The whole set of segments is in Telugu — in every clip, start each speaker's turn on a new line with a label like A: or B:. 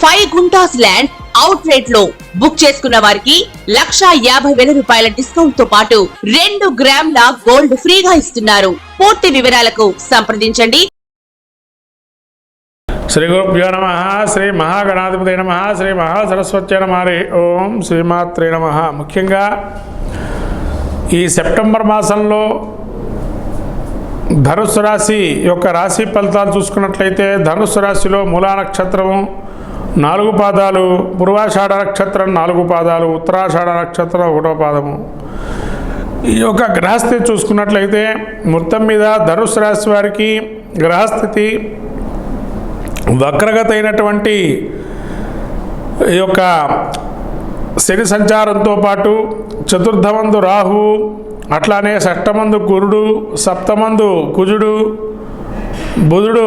A: ఫైవ్ గుంటాస్ ల్యాండ్ అవుట్ రేట్లో బుక్ చేసుకున్న వారికి లక్షా యాభై వేల రూపాయల డిస్కౌంట్తో పాటు రెండు గ్రాముల గోల్డ్ ఫ్రీగా ఇస్తున్నారు. పూర్తి వివరాలకు సంప్రదించండి.
B: శ్రీ గురుభ్యో నమ శ్రీ మహాగణాధిపతి నమ శ్రీ మహాసరస్వత్య నమ హరి ఓం శ్రీమాత్రే నమ. ముఖ్యంగా ఈ సెప్టెంబర్ మాసంలో ధనుస్సు రాశి యొక్క రాశి ఫలితాలు చూసుకున్నట్లయితే ధనుస్సు రాశిలో మూలా నక్షత్రము నాలుగు పాదాలు పూర్వాషాఢ నక్షత్రం నాలుగు పాదాలు ఉత్తరాషాఢ నక్షత్రం ఒకటో పాదము. ఈ యొక్క గ్రహస్థితి చూసుకున్నట్లయితే మొత్తం మీద ధనుసు రాశి వారికి గ్రహస్థితి వక్రగత అయినటువంటి ఈ యొక్క శని సంచారంతో పాటు చతుర్థమందు రాహు అట్లానే షష్టమందు గురుడు సప్తమందు కుజుడు బుధుడు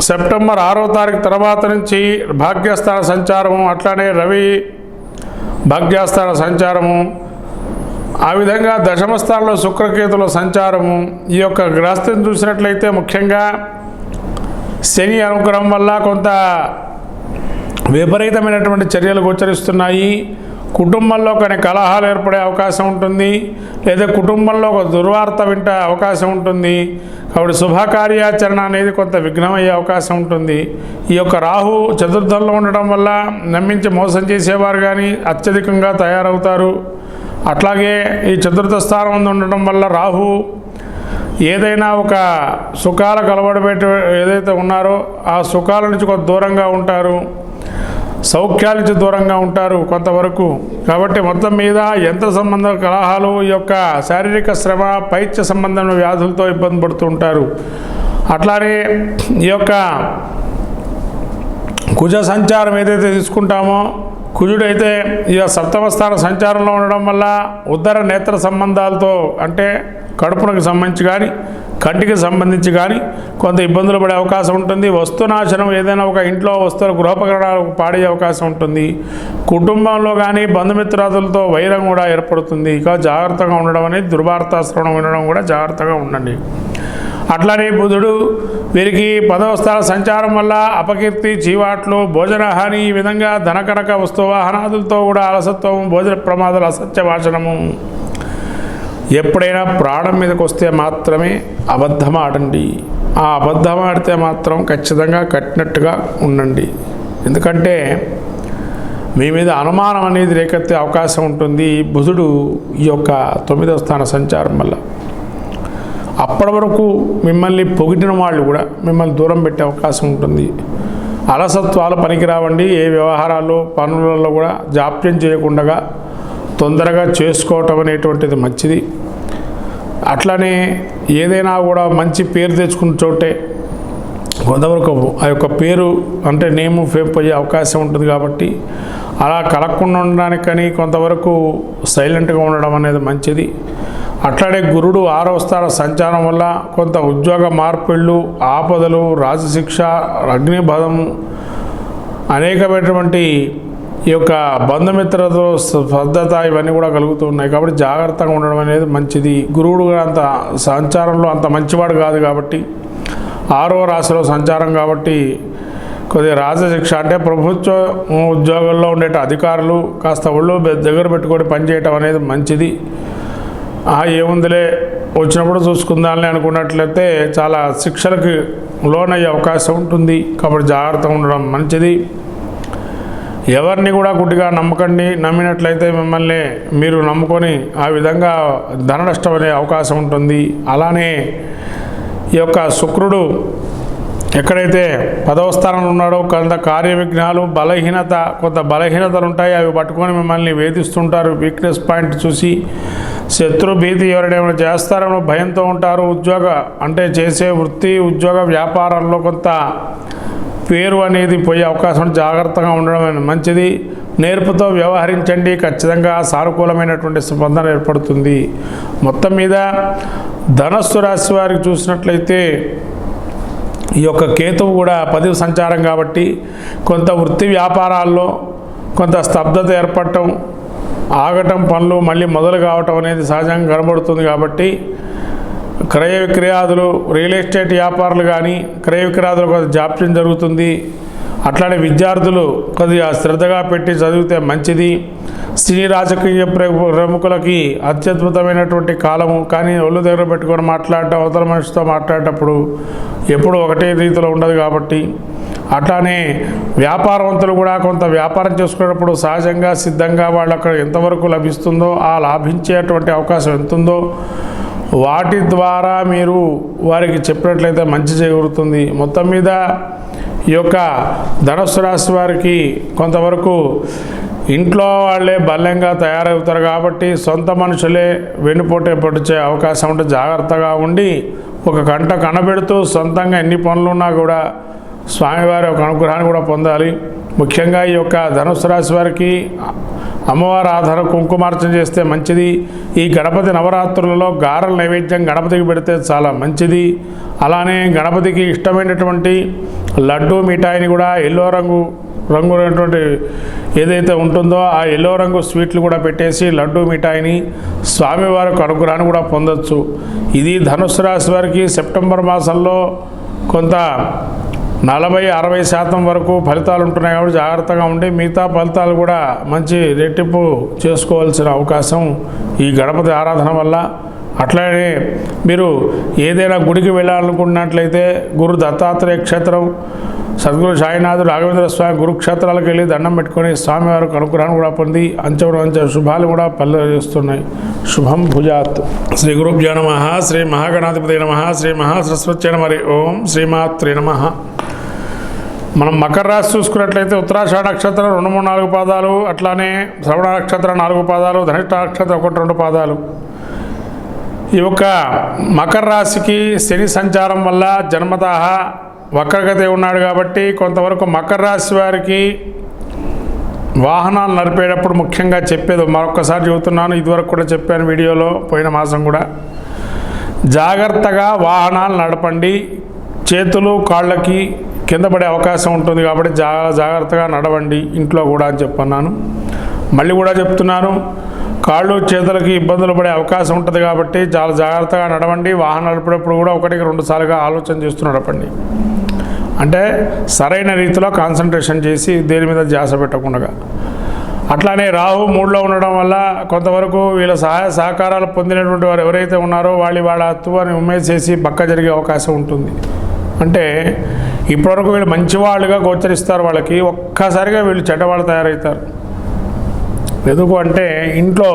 B: సెప్టెంబర్ ఆరో తారీఖు తర్వాత నుంచి భాగ్యస్థాన సంచారము అట్లానే రవి భాగ్యస్థాన సంచారము ఆ విధంగా దశమస్థానంలో శుక్రకేతుల సంచారము ఈ యొక్క గ్రహస్థితిని చూసినట్లయితే ముఖ్యంగా శని అనుగ్రహం వల్ల కొంత విపరీతమైనటువంటి చర్యలు గోచరిస్తున్నాయి. కుటుంబంలో కొన్ని కలహాలు ఏర్పడే అవకాశం ఉంటుంది లేదా కుటుంబంలో ఒక దుర్వార్త వింటే అవకాశం ఉంటుంది. కాబట్టి శుభకార్యాచరణ అనేది కొంత విఘ్నమయ్యే అవకాశం ఉంటుంది. ఈ యొక్క రాహు చతుర్థంలో ఉండడం వల్ల నమ్మించి మోసం చేసేవారు కానీ అత్యధికంగా తయారవుతారు. అట్లాగే ఈ చతుర్థ స్థానం ముందు ఉండడం వల్ల రాహు ఏదైనా ఒక సుఖాల కలబడబెట్టి ఏదైతే ఉన్నారో ఆ సుఖాల నుంచి కొంత దూరంగా ఉంటారు. సౌఖ్యాల దూరంగా ఉంటారు కొంతవరకు. కాబట్టి మొత్తం మీద యంత్ర సంబంధ కలహాలు యొక్క శారీరక శ్రమ పైత్య సంబంధమైన వ్యాధులతో ఇబ్బంది పడుతూ ఉంటారు. అట్లానే ఈ యొక్క కుజ సంచారం ఏదైతే తీసుకుంటామో కుజుడైతే ఇక సప్తమస్థాన సంచారంలో ఉండడం వల్ల ఉత్తర నేత్ర సంబంధాలతో అంటే కడుపునకు సంబంధించి కానీ కంటికి సంబంధించి కానీ కొంత ఇబ్బందులు పడే అవకాశం ఉంటుంది. వస్తునాశనం ఏదైనా ఒక ఇంట్లో వస్తువులు గృహోపకరణాలు పాడే అవకాశం ఉంటుంది. కుటుంబంలో కానీ బంధుమిత్రాదులతో వైరం కూడా ఏర్పడుతుంది. ఇక జాగ్రత్తగా ఉండడం అనేది దుర్వార్త శ్రవణం వినడం కూడా జాగ్రత్తగా ఉండండి. అట్లనే బుధుడు వీరికి పదవ స్థాన సంచారం వల్ల అపకీర్తి చీవాట్లు భోజనహాని ఈ విధంగా ధనకనక వస్తు వాహనాదులతో కూడా అలసత్వం భోజన ప్రమాదాలు అసత్య భాషణము ఎప్పుడైనా ప్రాణం మీదకి వస్తే మాత్రమే అబద్ధం ఆడండి. ఆ అబద్ధం ఆడితే మాత్రం ఖచ్చితంగా కట్టినట్టుగా ఉండండి. ఎందుకంటే మీ మీద అనుమానం అనేది రేకెత్తే అవకాశం ఉంటుంది బుధుడు ఈ యొక్క తొమ్మిదవ స్థాన సంచారం వల్ల. అప్పటి వరకు మిమ్మల్ని పొగిడిన వాళ్ళు కూడా మిమ్మల్ని దూరం పెట్టే అవకాశం ఉంటుంది. అలసత్వాలు పనికిరావండి. ఏ వ్యవహారాల్లో పనులలో కూడా జాప్యం చేయకుండా తొందరగా చేసుకోవటం అనేటువంటిది మంచిది. అట్లనే ఏదైనా కూడా మంచి పేరు తెచ్చుకున్న చోటే కొంతవరకు ఆ యొక్క పేరు అంటే నేము ఫేమ్ పోయే అవకాశం ఉంటుంది కాబట్టి అలా కలగకుండా ఉండడానికని కొంతవరకు సైలెంట్గా ఉండడం అనేది మంచిది. అట్లానే గురుడు ఆరవ స్థాన సంచారం వల్ల కొంత ఉద్యోగ మార్పిళ్ళు ఆపదలు రాజశిక్ష అగ్నిబధం అనేకమైనటువంటి ఈ యొక్క బంధుమిత్రతో శ్రద్ధత ఇవన్నీ కూడా కలుగుతున్నాయి కాబట్టి జాగ్రత్తగా ఉండడం అనేది మంచిది. గురువుడు కూడా అంత సంచారంలో అంత మంచివాడు కాదు కాబట్టి ఆరో రాశిలో సంచారం కాబట్టి కొద్దిగా రాజశిక్ష అంటే ప్రభుత్వ ఉద్యోగంలో ఉండే అధికారులు కాస్త ఒళ్ళు దగ్గర పెట్టుకొని పనిచేయటం అనేది మంచిది. ఏముందిలే వచ్చినప్పుడు చూసుకుందామని అనుకున్నట్లయితే చాలా శిక్షలకు లోనయ్యే అవకాశం ఉంటుంది. కాబట్టి జాగ్రత్తగా ఉండడం మంచిది. ఎవరిని కూడా గుడ్డిగా నమ్మకండి. నమ్మినట్లయితే మిమ్మల్ని మీరు నమ్ముకొని ఆ విధంగా ధన నష్టం అనే అవకాశం ఉంటుంది. అలానే ఈ యొక్క శుక్రుడు ఎక్కడైతే పదవ స్థానంలో ఉన్నాడో కొంత కార్య విఘ్నాలు బలహీనత కొంత బలహీనతలు ఉంటాయి. అవి పట్టుకొని మిమ్మల్ని వేధిస్తుంటారు. వీక్నెస్ పాయింట్ చూసి శత్రు భీతి ఎవరైనా చేస్తారనో భయంతో ఉంటారు. ఉద్యోగ అంటే చేసే వృత్తి ఉద్యోగ వ్యాపారాల్లో కొంత పేరు అనేది పోయే అవకాశం జాగ్రత్తగా ఉండడం అనేది మంచిది. నేర్పుతో వ్యవహరించండి. ఖచ్చితంగా సానుకూలమైనటువంటి స్పందన ఏర్పడుతుంది. మొత్తం మీద ధనస్సు రాశి వారికి చూసినట్లయితే ఈ యొక్క కేతువు కూడా పదివి సంచారం కాబట్టి కొంత వృత్తి వ్యాపారాల్లో కొంత స్తబ్దత ఏర్పడటం ఆగటం పనులు మళ్ళీ మొదలు కావటం అనేది సహజంగా కనబడుతుంది కాబట్టి క్రయ విక్రయాదులు రియల్ ఎస్టేట్ వ్యాపారులు కానీ క్రయ విక్రయాదులు కొంత జాప్యం జరుగుతుంది. అట్లానే విద్యార్థులు కొద్దిగా శ్రద్ధగా పెట్టి చదివితే మంచిది. సినీ రాజకీయ ప్రముఖులకి అత్యద్భుతమైనటువంటి కాలము. కానీ ఒళ్ళు దగ్గర పెట్టుకొని మాట్లాడటం అవతల మనిషితో మాట్లాడేటప్పుడు ఎప్పుడు ఒకటే రీతిలో ఉండదు కాబట్టి అట్లానే వ్యాపారవంతులు కూడా కొంత వ్యాపారం చేసుకునేటప్పుడు సహజంగా సిద్ధంగా వాళ్ళు అక్కడ ఎంతవరకు లభిస్తుందో ఆ లాభించేటువంటి అవకాశం ఎంతుందో వాటి ద్వారా మీరు వారికి చెప్పినట్లయితే మంచి చేకూరుతుంది మొత్తం మీద ఈ యొక్క ధనస్సు రాశి వారికి కొంతవరకు ఇంట్లో వాళ్ళే బలంగా తయారవుతారు కాబట్టి సొంత మనుషులే వెన్నుపోటే పొడిచే అవకాశం ఉంటే జాగ్రత్తగా ఉండి ఒక గంట కనబెడుతూ సొంతంగా ఎన్ని పనులున్నా కూడా స్వామివారి ఒక అనుగ్రహాన్ని కూడా పొందాలి. ముఖ్యంగా ఈ యొక్క ధనుసు రాశి వారికి అమ్మవారి ఆధార కుంకుమార్చన చేస్తే మంచిది. ఈ గణపతి నవరాత్రులలో గారెల నైవేద్యం గణపతికి పెడితే చాలా మంచిది. అలానే గణపతికి ఇష్టమైనటువంటి లడ్డు మిఠాయిని కూడా ఎల్లో రంగు రంగు ఉన్నటువంటి ఏదైతే ఉంటుందో ఆ ఎల్లో రంగు స్వీట్లు కూడా పెట్టేసి లడ్డు మిఠాయిని స్వామివారికి అనుగ్రహాన్ని కూడా పొందొచ్చు. ఇది ధనుసు రాశి వారికి సెప్టెంబర్ మాసంలో కొంత నలభై అరవై శాతం వరకు ఫలితాలు ఉంటున్నాయి కాబట్టి జాగ్రత్తగా ఉండి మిగతా ఫలితాలు కూడా మంచి రెట్టింపు చేసుకోవాల్సిన అవకాశం ఈ గణపతి ఆరాధన వల్ల. అట్లానే మీరు ఏదైనా గుడికి వెళ్ళాలనుకున్నట్లయితే గురు దత్తాత్రేయ క్షేత్రం సద్గురు సాయినాథు రాఘవేంద్ర స్వామి గురుక్షేత్రాలకు వెళ్ళి దండం పెట్టుకొని స్వామివారికి అనుగ్రహం కూడా పొంది అంచెడు అంచె శుభాలు కూడా పల్లె చేస్తున్నాయి శుభం భుజాత్. శ్రీ గురుభ్యో నమ శ్రీ మహాగణాధిపతి నమ శ్రీ మహాసరస్వత్య నమ ఓం శ్రీమాత్రి నమ. మనం మకర రాశి చూసుకున్నట్లయితే ఉత్తరాషాఢ నక్షత్రం రెండు మూడు నాలుగు పాదాలు అట్లానే శ్రవణ నక్షత్రం నాలుగు పాదాలు ధనిష్ట నక్షత్రం ఒకటి రెండు పాదాలు. ఈ యొక్క మకర రాశికి శని సంచారం వల్ల జన్మత వక్రగతి ఉన్నాడు కాబట్టి కొంతవరకు మకర రాశి వారికి వాహనాలు నడిపేటప్పుడు ముఖ్యంగా చెప్పేది మరొకసారి చెబుతున్నాను ఇదివరకు కూడా చెప్పాను వీడియోలో పోయిన మాసం కూడా. జాగ్రత్తగా వాహనాలు నడపండి చేతులు కాళ్ళకి కింద పడే అవకాశం ఉంటుంది కాబట్టి జా జాగ్రత్తగా నడవండి ఇంట్లో కూడా అని చెప్పన్నాను. మళ్ళీ కూడా చెప్తున్నాను కాళ్ళు చేతులకి ఇబ్బందులు పడే అవకాశం ఉంటుంది కాబట్టి చాలా జాగ్రత్తగా నడవండి. వాహనం నడిపేటప్పుడు కూడా ఒకటికి రెండు సార్లుగా ఆలోచన చేస్తూ నడపండి. అంటే సరైన రీతిలో కాన్సన్ట్రేషన్ చేసి దేని మీద ధ్యాస పెట్టకుండా. అట్లానే రాహు మూడులో ఉండడం వల్ల కొంతవరకు వీళ్ళ సహాయ సహకారాలు పొందినటువంటి వారు ఎవరైతే ఉన్నారో వాళ్ళు వాళ్ళ అత్తువాన్ని ఉమ్మేసేసి పక్క జరిగే అవకాశం ఉంటుంది. అంటే ఇప్పటివరకు వీళ్ళు మంచివాళ్ళుగా గోచరిస్తారు వాళ్ళకి. ఒక్కసారిగా వీళ్ళు చెడ్డవాళ్ళు తయారవుతారు. ఎందుకు అంటే ఇంట్లో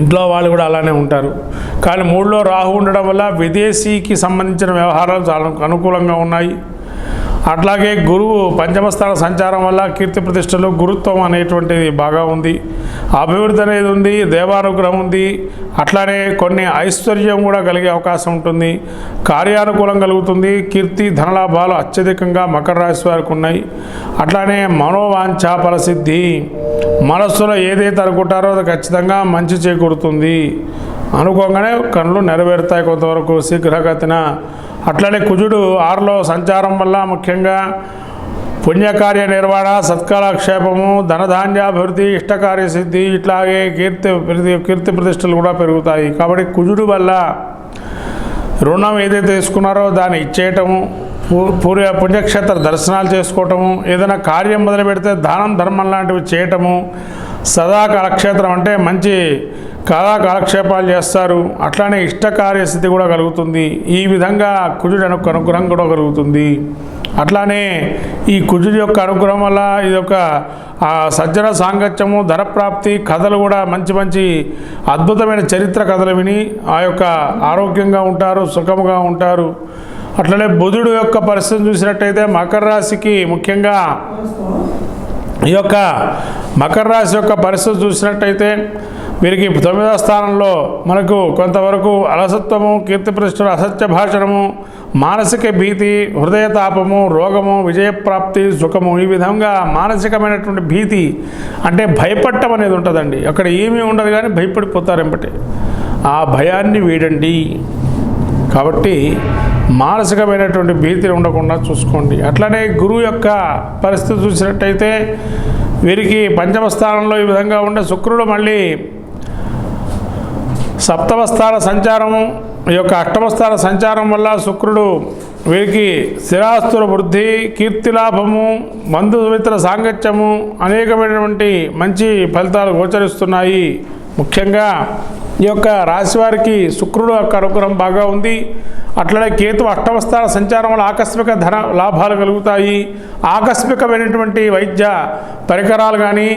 B: ఇంట్లో వాళ్ళు కూడా అలానే ఉంటారు. కానీ మూడులో రాహు ఉండడం వల్ల విదేశీకి సంబంధించిన వ్యవహారాలు చాలా అనుకూలంగా ఉన్నాయి. అట్లాగే గురువు పంచమస్థాన సంచారం వల్ల కీర్తి ప్రతిష్టలు గురుత్వం అనేటువంటిది బాగా ఉంది. అభివృద్ధి అనేది ఉంది దేవానుగ్రహం ఉంది అట్లానే కొన్ని ఐశ్వర్యం కూడా కలిగే అవకాశం ఉంటుంది. కార్యానుకూలం కలుగుతుంది కీర్తి ధనలాభాలు అత్యధికంగా మకర రాశి వారికి ఉన్నాయి. అట్లానే మనోవాంఛ ఫలసిద్ధి మనస్సులో ఏదైతే అనుకుంటారో అది ఖచ్చితంగా మంచి చేకూరుతుంది. అనుకోగానే కళ్ళు నెరవేరుతాయి కొంతవరకు శీఘ్రగతిన. అట్లనే కుజుడు ఆరులో సంచారం వల్ల ముఖ్యంగా పుణ్యకార్య నిర్వహణ సత్కాలక్షేపము ధనధాన్యాభివృద్ధి ఇష్టకార్య సిద్ధి ఇట్లాగే కీర్తి కీర్తి ప్రతిష్టలు కూడా పెరుగుతాయి. కాబట్టి కుజుడు వల్ల రుణం ఏదైతే తీసుకున్నారో దాన్ని ఇచ్చేయటము పూ- పూర్వ పుణ్యక్షేత్ర దర్శనాలు చేసుకోవటము ఏదైనా కార్యం మొదలు పెడితే దానం ధర్మం లాంటివి చేయటము సదా కాలక్షేత్రం అంటే మంచి కళా కాలక్షేపాలు చేస్తారు. అట్లానే ఇష్టకార్యస్థితి కూడా కలుగుతుంది. ఈ విధంగా కుజుడు అను అనుగ్రహం కూడా కలుగుతుంది. అట్లానే ఈ కుజుడి యొక్క అనుగ్రహం వల్ల ఇది ఒక సజ్జన సాంగత్యము ధనప్రాప్తి కథలు కూడా మంచి మంచి అద్భుతమైన చరిత్ర కథలు విని ఆ యొక్క ఆరోగ్యంగా ఉంటారు సుఖముగా ఉంటారు. అట్లనే బుధుడు యొక్క పరిస్థితి చూసినట్టయితే మకర రాశికి ముఖ్యంగా ఈ యొక్క మకర రాశి యొక్క పరిస్థితి చూసినట్టయితే వీరికి తొమ్మిదవ స్థానంలో మనకు కొంతవరకు అలసత్వము కీర్తి ప్రతిష్టలు అసత్య భాషణము మానసిక భీతి హృదయతాపము రోగము విజయప్రాప్తి సుఖము ఈ విధంగా మానసికమైనటువంటి భీతి అంటే భయపడటం అనేది ఉంటుందండి. అక్కడ ఏమీ ఉండదు కానీ భయపడిపోతారు ఎంపటి. ఆ భయాన్ని వీడండి. కాబట్టి మానసికమైనటువంటి భీతిని ఉండకుండా చూసుకోండి. అట్లనే గురువు యొక్క పరిస్థితి చూసినట్టయితే వీరికి పంచమ స్థానంలో ఈ విధంగా ఉండే శుక్రుడు మళ్ళీ సప్తమ సంచారం సంచారము ఈ యొక్క అష్టమస్థాన సంచారం వల్ల శుక్రుడు వీరికి స్థిరాస్తుల వృద్ధి కీర్తిలాభము బంధుమిత్ర సాంగత్యము అనేకమైనటువంటి మంచి ఫలితాలు గోచరిస్తున్నాయి. ముఖ్యంగా ఈ యొక్క రాశి వారికి శుక్రుడు యొక్క అనుగ్రహం బాగా ఉంది. అట్లనే కేతు అష్టమస్థాన సంచారం వల్ల ఆకస్మిక ధన లాభాలు కలుగుతాయి. ఆకస్మికమైనటువంటి వైద్య పరికరాలు కానీ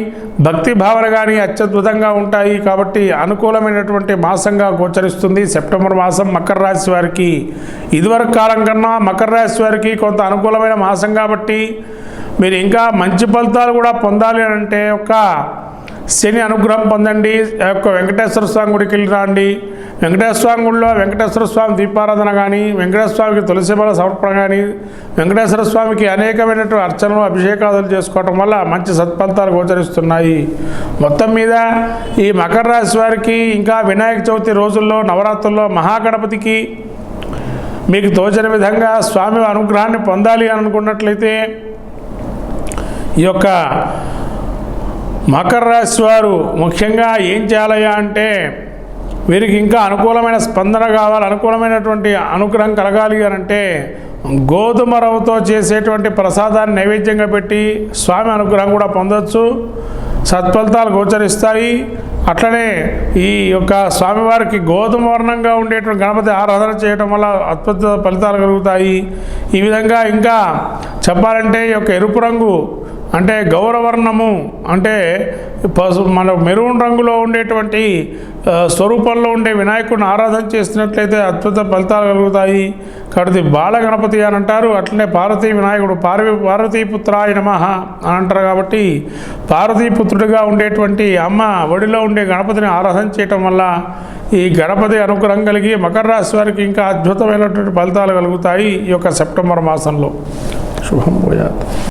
B: భక్తి భావన కానీ అత్యద్భుతంగా ఉంటాయి కాబట్టి అనుకూలమైనటువంటి మాసంగా గోచరిస్తుంది. సెప్టెంబర్ మాసం మకర రాశి వారికి. ఇదివరకు కాలం కన్నా మకర రాశి వారికి కొంత అనుకూలమైన మాసం కాబట్టి మీరు ఇంకా మంచి ఫలితాలు కూడా పొందాలి అని అంటే ఒక శని అనుగ్రహం పొందండి. ఆ యొక్క వెంకటేశ్వర స్వామి గుడికి వెళ్ళి రాండి. వెంకటేశ్వర స్వామి గుడిలో వెంకటేశ్వర స్వామి దీపారాధన కానీ వెంకటేశ్వర స్వామికి తులసిమల సమర్పణ కానీ వెంకటేశ్వర స్వామికి అనేకమైనటువంటి అర్చనలు అభిషేకాదులు చేసుకోవటం వల్ల మంచి సత్ఫలితాలు గోచరిస్తున్నాయి. మొత్తం మీద ఈ మకర రాశి వారికి ఇంకా వినాయక చవితి రోజుల్లో నవరాత్రుల్లో మహాగణపతికి మీకు తోచిన విధంగా స్వామి అనుగ్రహాన్ని పొందాలి అనుకున్నట్లయితే ఈ యొక్క మకర రాశి వారు ముఖ్యంగా ఏం చేయాలయ్యా అంటే వీరికి ఇంకా అనుకూలమైన స్పందన కావాలి అనుకూలమైనటువంటి అనుగ్రహం కలగాలి అని అంటే గోధుమ రవ్వతో చేసేటువంటి ప్రసాదాన్ని నైవేద్యంగా పెట్టి స్వామి అనుగ్రహం కూడా పొందొచ్చు. సత్ఫలితాలు గోచరిస్తాయి. అట్లనే ఈ యొక్క స్వామివారికి గోధుమ వర్ణంగా ఉండేటువంటి గణపతి ఆరాధన చేయడం వల్ల అద్భుత ఫలితాలు కలుగుతాయి. ఈ విధంగా ఇంకా చెప్పాలంటే ఈ యొక్క ఎరుపు రంగు అంటే గౌరవర్ణము అంటే పసు మన మెరూన్ రంగులో ఉండేటువంటి స్వరూపంలో ఉండే వినాయకుడిని ఆరాధన చేసినట్లయితే అద్భుత ఫలితాలు కలుగుతాయి. కాబట్టి బాలగణపతి అని అంటారు. అట్లనే పార్వతీ వినాయకుడు పార్వీ పార్వతీపుత్రాయ నమ అని అంటారు కాబట్టి పార్వతీపుత్రుడిగా ఉండేటువంటి అమ్మ ఒడిలో ఉండే గణపతిని ఆరాధన చేయటం వల్ల ఈ గణపతి అనుగ్రహం కలిగి మకర రాశి వారికి ఇంకా అద్భుతమైనటువంటి ఫలితాలు కలుగుతాయి ఈ యొక్క సెప్టెంబర్ మాసంలో. శుభం పోయాత్